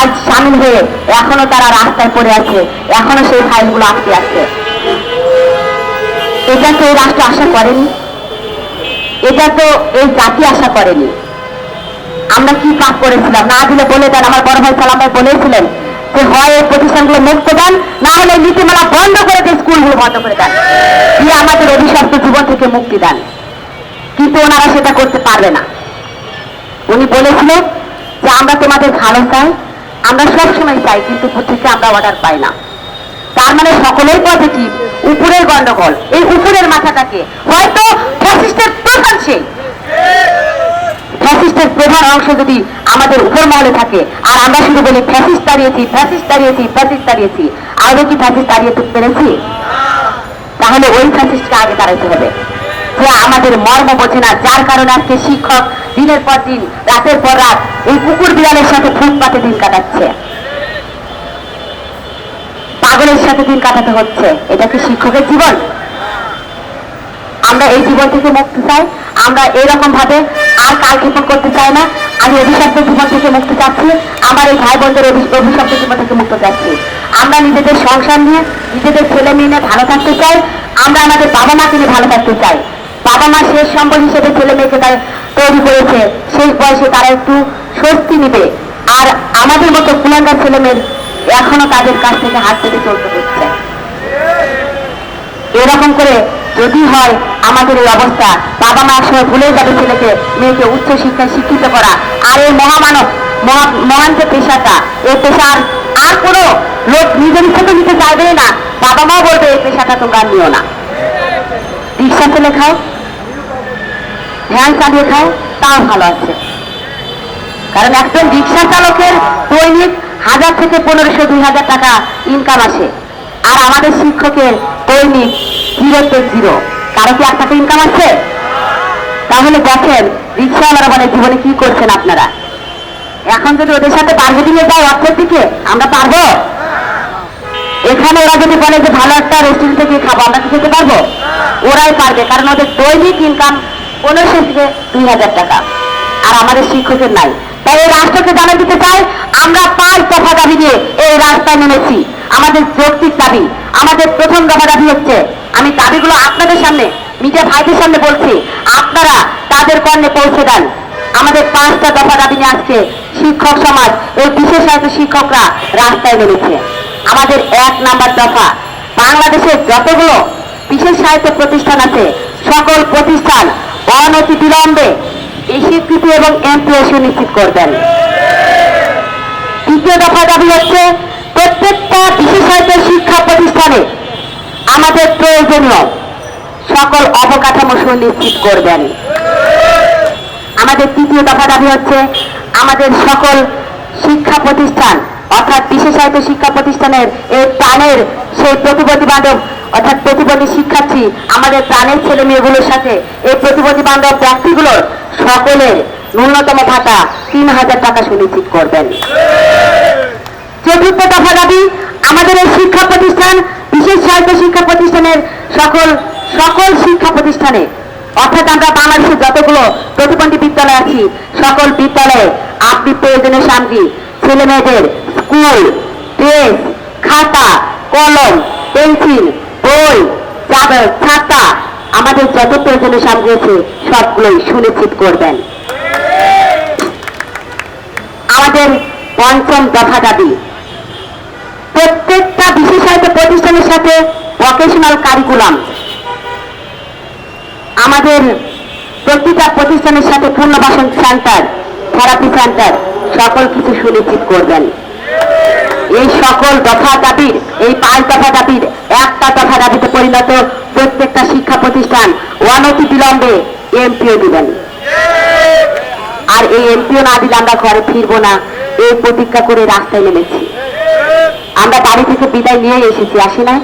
কাজ সামিল হয়ে এখনও তারা রাস্তায় পড়ে আছে। এখনও সেই ফাইলগুলো আটকে আছে। এটা তো রাষ্ট্র আশা করেনি। এটা তো এই জাতি আশা করেনি। আমরা কি কাজ করেছিলাম? না দিলে বলে দেন, আমার বড় ভাই সালাম ভাই বলেছিলেন যে হয় এই প্রতিষ্ঠানগুলো মুক্ত দেন, না হলে নীতিমালা বন্ধ করে দেন স্কুলগুলো বন্ধ করে দেন। দিয়ে আমাদের অভিশপ্ত জীবন থেকে মুক্তি দেন? কিন্তু ওনারা সেটা করতে পারবে না। উনি বলেছিলেন যে আমরা তোমাদের ভালো চাই আমরা সবসময় চাই, কিন্তু থেকে আমরা অর্ডার পাই না। তার মানে সকলের পজিটিভ, উপরের গন্ডগোল, এই উপরের মাথাটাকে হয়তো ফ্যাসিস্টের প্রধান সেই ফ্যাসিস্টের প্রধান অংশ যদি আমাদের উপর মহলে থাকে, আর আমরা শুধু বলি ফ্যাসিস্ট দাঁড়িয়েছি ফ্যাসিস্ট দাঁড়িয়েছি ফ্যাসিস্ট দাঁড়িয়েছি আগে কি ফ্যাসিস্ট দাঁড়িয়ে পেরেছি? তাহলে ওই ফ্যাসিস্টকে আগে দাঁড়াতে হবে। যে আমাদের মর্ম বোঝে না। যার কারণে আজকে শিক্ষক দিনের পর দিন, রাতের পর রাত এই কুকুর বিড়ালের সাথে ফুটপাতে দিন কাটাচ্ছে। পাগলের সাথে দিন কাটাতে হচ্ছে। এটা কি শিক্ষকের জীবন? আমরা এই জীবন থেকে মুক্তি চাই। আমরা এরকম ভাবে আর কালক্ষেপণ করতে চাই না। আমি অভিশপ্ত জীবন থেকে মুক্তি চাচ্ছি। আমার এই ভাই বোনদের অভি- অভিশপ্ত জীবন থেকে মুক্ত চাচ্ছি। আমরা নিজেদের সংসার নিয়ে, নিজেদের ছেলে মেয়ে নিয়ে ভালো থাকতে চাই। আমরা আমাদের বাবা মাকে নিয়ে ভালো থাকতে চাই। বাবা মা শেষ সম্বল হিসেবে ছেলে মেয়েকে তাই তৈরি করেছে, শেষ বয়সে তারা একটু স্বস্তি নিবে। আর আমাদের মতো কুলাঙ্গার ছেলে মেয়ের এখনও তাদের কাছ থেকে হাত থেকে চলতে হচ্ছে। এরকম করে যদি হয় আমাদের এই অবস্থা, বাবা মা একসময় ভুলে যাবে ছেলেকে, মেয়েকে উচ্চ শিক্ষায় শিক্ষিত করা। আর এই মহামানব, মহা- মহান যে পেশাটা, এই পেশার আর কোনো লোক নিজের ইচ্ছাতে নিতে চাইবে না। বাবা মাও বলবে, এই পেশাটা তোমরা নিও না। রিক্সা চলে খাও। ভ্যান চালিয়ে খাও, তাও ভালো আছে। কারণ একজন রিক্সা চালকের দৈনিক হাজার থেকে পনেরোশো, দুই হাজার টাকা ইনকাম আসে। আর আমাদের শিক্ষকের দৈনিক জিরোতে জিরো কারও কি এক টাকা ইনকাম আছে তাহলে দেখেন, রিক্সাওয়ালারা বলে, জীবনে কি করছেন আপনারা? এখন যদি ওদের সাথে বার্গেটিংয়ে যাই অর্থের দিকে, আমরা পারব? এখানে ওরা যদি বলে যে, ভালো একটা রেস্টুরেন্ট থেকে খাব, আমরা কি খেতে পারব? ওরাই পারবে, কারণ ওদের দৈনিক ইনকাম পনেরোশো থেকে দুই হাজার টাকা। আর আমাদের শিক্ষকের নাই। তাই এই রাষ্ট্রকে জানা দিতে চাই, আমরা পাঁচ দফা দাবি নিয়ে এই রাস্তায় নেমেছি। আমাদের যৌক্তিক দাবি, আমাদের প্রথম দফা দাবি হচ্ছে, আমি দাবিগুলো আপনাদের সামনে, নিজের ভাইদের সামনে বলছি, আপনারা তাদের কর্ণে পৌঁছে দেন। আমাদের পাঁচটা দফা দাবি নিয়ে আজকে শিক্ষক সমাজ, এই বিশেষ সাহিত্য শিক্ষকরা রাস্তায় নেমেছে। আমাদের এক নাম্বার দফা, বাংলাদেশের যতগুলো বিশেষ সাহিত্য প্রতিষ্ঠান আছে। সকল প্রতিষ্ঠান অনতি বিলম্বে এই স্বীকৃতি এবং এমপিও সুনিশ্চিত করবেন। দ্বিতীয় দফা দাবি হচ্ছে, প্রত্যেকটা বিশেষ সাহিত্য শিক্ষা প্রতিষ্ঠানে আমাদের প্রয়োজনীয় সকল অবকাঠামো সুনিশ্চিত করবেন। আমাদের তৃতীয় দফা দাবি হচ্ছে, আমাদের সকল শিক্ষা প্রতিষ্ঠান অর্থাৎ বিশেষায়িত শিক্ষা প্রতিষ্ঠানের এই প্রাণের সেই বান্ধব অর্থাৎ প্রতিবন্ধী শিক্ষার্থী, আমাদের প্রাণের ছেলে মেয়েগুলোর সাথে এই প্রতিবন্ধী বান্ধব ব্যক্তিগুলোর সকলের ন্যূনতম ভাতা তিন হাজার টাকা সুনিশ্চিত করবেন। চতুর্থ দফা দাবি, আমাদের এই শিক্ষা প্রতিষ্ঠান, বিশেষ সাহিত্য শিক্ষা প্রতিষ্ঠানের সকল সকল শিক্ষা প্রতিষ্ঠানে, অর্থাৎ আমরা বাংলাদেশের যতগুলো প্রতিবন্ধী বিদ্যালয় আছি, সকল বিদ্যালয়ে আপনি প্রয়োজনীয় সামগ্রী, ছেলে মেয়েদের স্কুল, ড্রেস, খাতা, কলম, পেন্সিল বই ছাতা আমাদের যত প্রয়োজনীয় সামগ্রী আছে সবগুলোই সুনিশ্চিত করবেন। আমাদের পঞ্চম দফা দাবি। প্রত্যেকটা বিশেষায়িত প্রতিষ্ঠানের সাথে ভোকেশনাল কারিকুলাম আমাদের প্রতিটা প্রতিষ্ঠানের সাথে পুনর্বাসন সেন্টার থেরাপি সেন্টার সকল কিছু সুনিশ্চিত করবেন। এই সকল দফা দাবির, এই পাঁচ দফা দাবির একটা দফা দাবিতে পরিণত প্রত্যেকটা শিক্ষা প্রতিষ্ঠান অনতি বিলম্বে এমপিও দিবেন আর এই এমপিও না দিলে আমরা ঘরে ফিরবো না। এই প্রতীক্ষা করে রাস্তায় নেমেছি। আমরা বাড়ি থেকে বিদায় নিয়ে এসেছি, আসি না